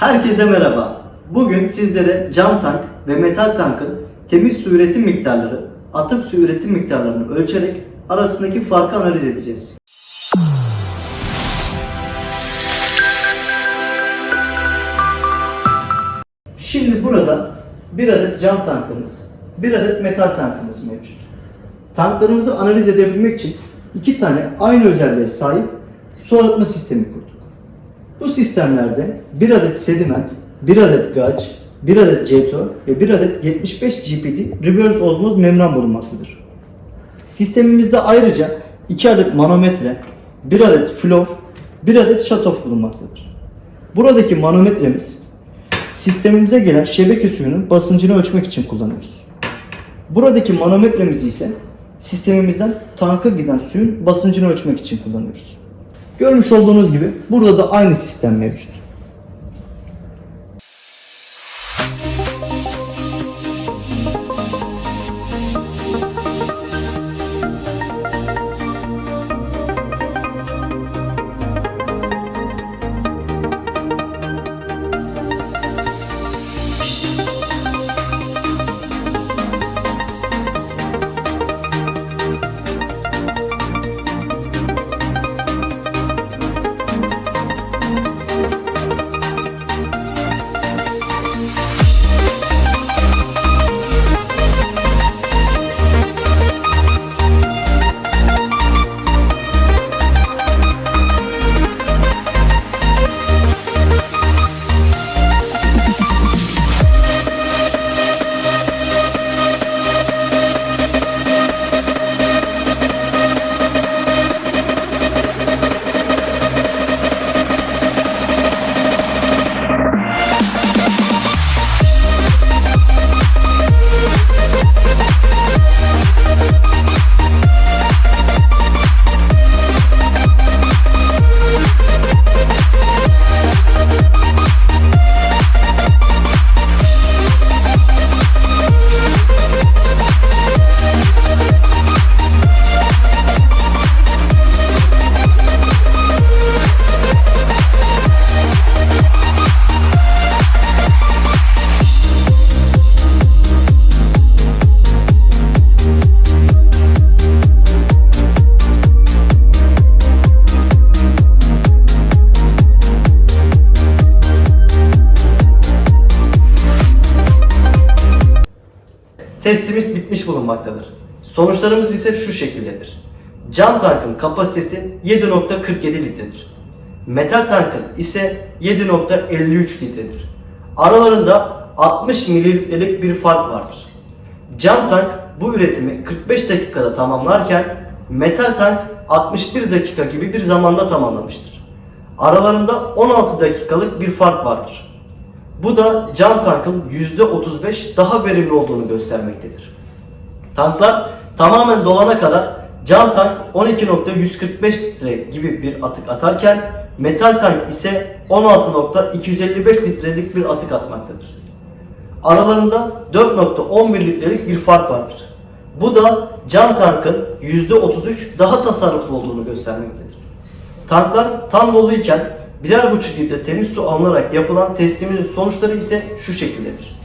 Herkese merhaba. Bugün sizlere cam tank ve metal tankın temiz su üretim miktarları, atık su üretim miktarlarını ölçerek arasındaki farkı analiz edeceğiz. Şimdi burada bir adet cam tankımız, bir adet metal tankımız mevcut. Tanklarımızı analiz edebilmek için iki tane aynı özelliğe sahip su arıtma sistemi kurduk. Bu sistemlerde bir adet sediment, bir adet gaç, bir adet jeto ve bir adet 75 GPD reverse osmoz membran bulunmaktadır. Sistemimizde ayrıca 2 adet manometre, 1 adet flow, 1 adet shut-off bulunmaktadır. Buradaki manometremiz sistemimize gelen şebeke suyunun basıncını ölçmek için kullanıyoruz. Buradaki manometremizi ise sistemimizden tanka giden suyun basıncını ölçmek için kullanıyoruz. Görmüş olduğunuz gibi burada da aynı sistem mevcut. Testimiz bitmiş bulunmaktadır. Sonuçlarımız ise şu şekildedir. Cam tankın kapasitesi 7.47 litredir. Metal tankın ise 7.53 litredir. Aralarında 60 mililitrelik bir fark vardır. Cam tank bu üretimi 45 dakikada tamamlarken metal tank 61 dakika gibi bir zamanda tamamlamıştır. Aralarında 16 dakikalık bir fark vardır. Bu da cam tankın %35 daha verimli olduğunu göstermektedir. Tanklar tamamen dolana kadar cam tank 12.145 litre gibi bir atık atarken metal tank ise 16.255 litrelik bir atık atmaktadır. Aralarında 4.11 litrelik bir fark vardır. Bu da cam tankın %33 daha tasarruflu olduğunu göstermektedir. Tanklar tam doluyken birer buçuk litre temiz su alınarak yapılan testimizin sonuçları ise şu şekildedir.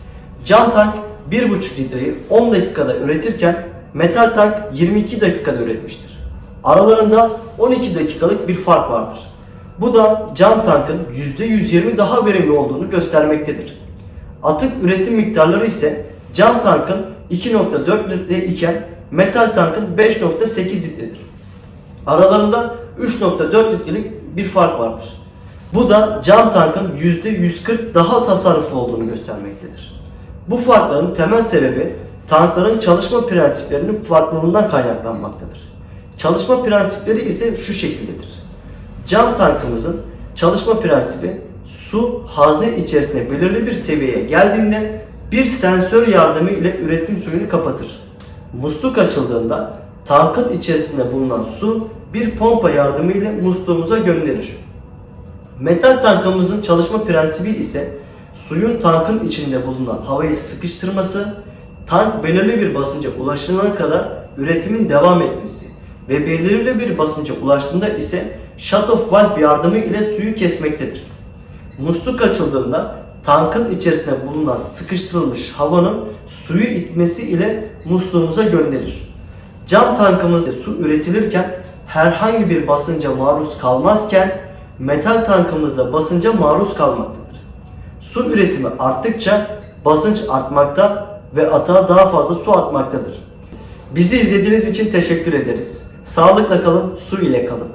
Cam tank 1,5 litreyi 10 dakikada üretirken metal tank 22 dakikada üretmiştir. Aralarında 12 dakikalık bir fark vardır. Bu da cam tankın %120 daha verimli olduğunu göstermektedir. Atık üretim miktarları ise cam tankın 2.4 litre iken metal tankın 5.8 litredir. Aralarında 3.4 litrelik bir fark vardır. Bu da cam tankın %140 daha tasarruflu olduğunu göstermektedir. Bu farkların temel sebebi tankların çalışma prensiplerinin farklılığından kaynaklanmaktadır. Çalışma prensipleri ise şu şekildedir. Cam tankımızın çalışma prensibi su hazne içerisinde belirli bir seviyeye geldiğinde bir sensör yardımı ile üretim suyunu kapatır. Musluk açıldığında tankın içerisinde bulunan su bir pompa yardımı ile musluğumuza gönderir. Metal tankımızın çalışma prensibi ise suyun tankın içinde bulunan havayı sıkıştırması, tank belirli bir basınca ulaşana kadar üretimin devam etmesi ve belirli bir basınca ulaştığında ise shut-off valve yardımı ile suyu kesmektedir. Musluk açıldığında tankın içerisinde bulunan sıkıştırılmış havanın suyu itmesi ile musluğumuza gönderir. Cam tankımızda su üretilirken herhangi bir basınca maruz kalmazken metal tankımızda basınca maruz kalmaktadır. Su üretimi arttıkça basınç artmakta ve atağa daha fazla su atmaktadır. Bizi izlediğiniz için teşekkür ederiz. Sağlıkla kalın, su ile kalın.